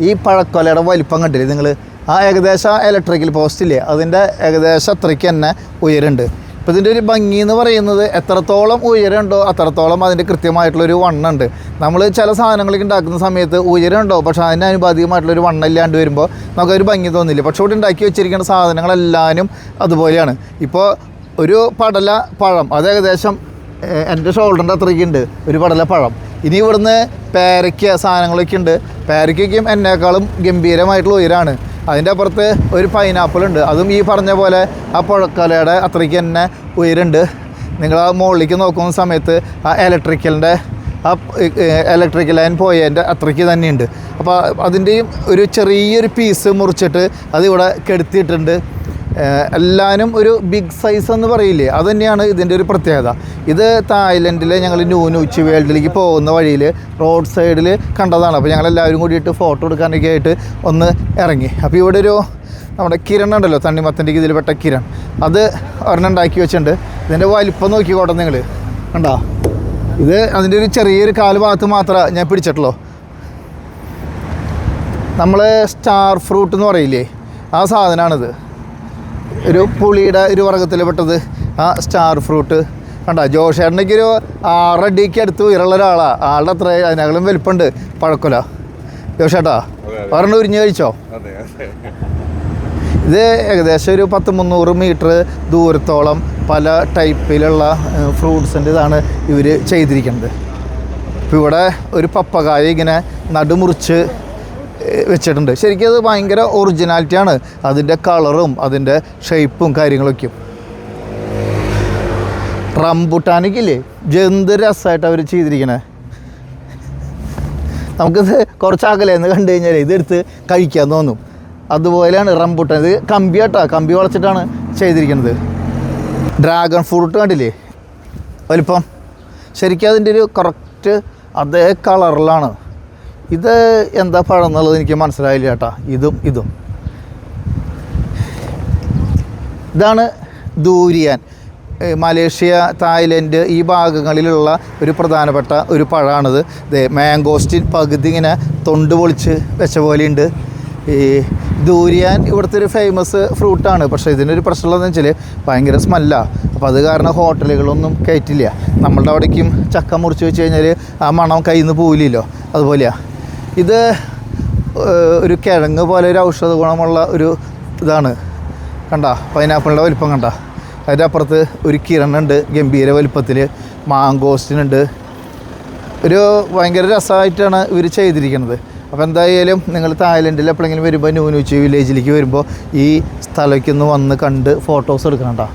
ഈ പഴക്കൊലയുടെ വലിപ്പം കണ്ടില്ലേ നിങ്ങൾ ആ ഏകദേശം ഇലക്ട്രിക്കൽ പോസ്റ്റില്ലേ അതിന്റെ ഏകദേശം അത്രയ്ക്ക് തന്നെ ഉയരുണ്ട് അപ്പോൾ ഇതിന്റെ ഒരു ഭംഗി എന്ന് പറയുന്നത് എത്രത്തോളം ഉയരമുണ്ടോ അത്രത്തോളം അതിന്റെ കൃത്യമായിട്ടുള്ളൊരു വണ്ണുണ്ട് നമ്മൾ ചില സാധനങ്ങളൊക്കെ ഉണ്ടാക്കുന്ന സമയത്ത് ഉയരമുണ്ടോ? പക്ഷേ അതിന് അനുപാതികമായിട്ടുള്ളൊരു വണ്ണം ഇല്ലാണ്ട് വരുമ്പോൾ നമുക്കൊരു ഭംഗി തോന്നില്ല. പക്ഷേ ഇവിടെ ഉണ്ടാക്കി വെച്ചിരിക്കുന്ന സാധനങ്ങളെല്ലാവരും അതുപോലെയാണ്. ഇപ്പോൾ ഒരു പടല പഴം അത് ഏകദേശം എന്റെ ഷോൾഡറിന്റെ അത്രയ്ക്കുണ്ട് ഒരു പടല പഴം. ഇനി ഇവിടുന്ന് പേരയ്ക്ക സാധനങ്ങളൊക്കെ ഉണ്ട്. പേരയ്ക്കും എന്നേക്കാളും ഗംഭീരമായിട്ടുള്ള ഉയരാണ്. അതിന്റെ അപ്പുറത്ത് ഒരു പൈനാപ്പിൾ ഉണ്ട്. അതും ഈ പറഞ്ഞ പോലെ ആ പുഴക്കലയുടെ അത്രയ്ക്ക് തന്നെ ഉയരുണ്ട്. നിങ്ങൾ ആ മുകളിലേക്ക് നോക്കുന്ന സമയത്ത് ആ ഇലക്ട്രിക്കലിന്റെ ആ ഇലക്ട്രിക്കൽ ലൈൻ പോയതിന്റെ അത്രയ്ക്ക് തന്നെയുണ്ട്. അപ്പോൾ അതിന്റെയും ഒരു ചെറിയൊരു പീസ് മുറിച്ചിട്ട് അതിവിടെ കെടുത്തിയിട്ടുണ്ട്. എല്ലാവരും ഒരു ബിഗ് സൈസ് എന്ന് പറയില്ലേ? അത് തന്നെയാണ് ഇതിന്റെ ഒരു പ്രത്യേകത. ഇത് തായ്ലൻഡിലെ ഞങ്ങൾ ന്യൂനൂച്ചി വേൾഡിലേക്ക് പോകുന്ന വഴിയിൽ റോഡ് സൈഡിൽ കണ്ടതാണ്. അപ്പോൾ ഞങ്ങൾ എല്ലാവരും കൂടിയിട്ട് ഫോട്ടോ എടുക്കാനൊക്കെ ആയിട്ട് ഒന്ന് ഇറങ്ങി. അപ്പോൾ ഇവിടെ ഒരു നമ്മുടെ കിരൺ ഉണ്ടല്ലോ തണ്ണിമത്തന്റെ ഇതിൽ പെട്ട കിരൺ. അത് ഒരെണ്ണം ഉണ്ടാക്കി വെച്ചിട്ടുണ്ട്. ഇതിന്റെ വലിപ്പം നോക്കിക്കോട്ടെ നിങ്ങൾ കണ്ടോ? ഇത് അതിന്റെ ഒരു ചെറിയൊരു കാൽ ഭാഗത്ത് മാത്രമേ ഞാൻ പിടിച്ചിട്ടുള്ളൂ. നമ്മൾ സ്റ്റാർ ഫ്രൂട്ട് എന്ന് പറയില്ലേ? ആ സാധനമാണിത്. ഒരു പുളിയുടെ ഒരു വർഗത്തിൽ പെട്ടത് ആ സ്റ്റാർ ഫ്രൂട്ട് കണ്ട ജോഷേട്ടനൊക്കെ ഒരു ആറടിക്ക് അടുത്ത് ഉയരുള്ള ഒരാളാണ് ആളുടെ അത്ര അതിനകളും വലിപ്പമുണ്ട്. പഴക്കൊല ജോഷേട്ടാ വേറെ ഉരിഞ്ഞ് കഴിച്ചോ? ഇത് ഏകദേശം ഒരു പത്ത് മുന്നൂറ് മീറ്റർ ദൂരത്തോളം പല ടൈപ്പിലുള്ള ഫ്രൂട്ട്സിന്റെ ഇതാണ് ഇവർ ചെയ്തിരിക്കുന്നത്. ഇപ്പോൾ ഇവിടെ ഒരു പപ്പകായ ഇങ്ങനെ നടുമുറിച്ച് വെച്ചിട്ടുണ്ട്. ശരിക്കും അത് ഭയങ്കര ഒറിജിനാലിറ്റിയാണ് അതിന്റെ കളറും അതിന്റെ ഷേപ്പും കാര്യങ്ങളൊക്കെയും റംബുട്ടാനിക്കില്ലേ ജന്ത് രസമായിട്ട് അവർ ചെയ്തിരിക്കണേ. നമുക്കിത് കുറച്ച് അകലേന്ന് കണ്ടു കഴിഞ്ഞാൽ ഇതെടുത്ത് കഴിക്കാൻ തോന്നും. അതുപോലെയാണ് റംബുട്ടാൻ. ഇത് കമ്പി കേട്ടോ കമ്പി വളച്ചിട്ടാണ് ചെയ്തിരിക്കുന്നത് ഡ്രാഗൺ ഫ്രൂട്ട് കണ്ടില്ലേ? വലിപ്പം. ശരിക്കും അതിന്റെ ഒരു കറക്റ്റ് അതേ കളറിലാണ് ഇത് എന്താ പഴം എന്നുള്ളത് എനിക്ക് മനസ്സിലായില്ല ചേട്ടാ ഇതും ഇതും. ഇതാണ് ദൂരിയാൻ. മലേഷ്യ തായ്ലൻഡ് ഈ ഭാഗങ്ങളിലുള്ള ഒരു പ്രധാനപ്പെട്ട ഒരു പഴമാണിത്. മാംഗോസ്റ്റിൻ പകുതി ഇങ്ങനെ തൊണ്ട് പൊളിച്ച് വെച്ച പോലെയുണ്ട്. ഈ ദൂരിയാൻ ഇവിടുത്തെ ഒരു ഫേമസ് ഫ്രൂട്ടാണ് പക്ഷേ ഇതിനൊരു പ്രശ്നമുള്ളതെന്ന് വെച്ചാൽ ഭയങ്കര സ്മെല്ലാണ് അപ്പോൾ അത് കാരണം ഹോട്ടലുകളൊന്നും കയറ്റില്ല നമ്മളുടെ അവിടേക്കും ചക്ക മുറിച്ച് വെച്ച് കഴിഞ്ഞാൽ ആ മണം കയ്യിൽ നിന്ന് പോവില്ലല്ലോ. അതുപോലെയാണ് ഇത് ഒരു കിഴങ്ങ് പോലെ ഒരു ഔഷധ ഗുണമുള്ള ഒരു ഇതാണ്. കണ്ട? പൈനാപ്പിളിന്റെ വലിപ്പം കണ്ട? അതിന്റെ അപ്പുറത്ത് ഒരു കിരണുണ്ട് ഗംഭീര വലിപ്പത്തിൽ മാങ്കോസ്റ്റിനുണ്ട്. ഒരു ഭയങ്കര രസമായിട്ടാണ് ഇവർ ചെയ്തിരിക്കുന്നത്. അപ്പോൾ എന്തായാലും നിങ്ങൾ തായ്ലൻഡിൽ എപ്പോഴെങ്കിലും വരുമ്പോൾ ന്യൂനൂച്ചി വില്ലേജിലേക്ക് വരുമ്പോൾ ഈ സ്ഥലത്തേക്ക് ഒന്ന് വന്ന് കണ്ട് ഫോട്ടോസ് എടുക്കണം കേട്ടോ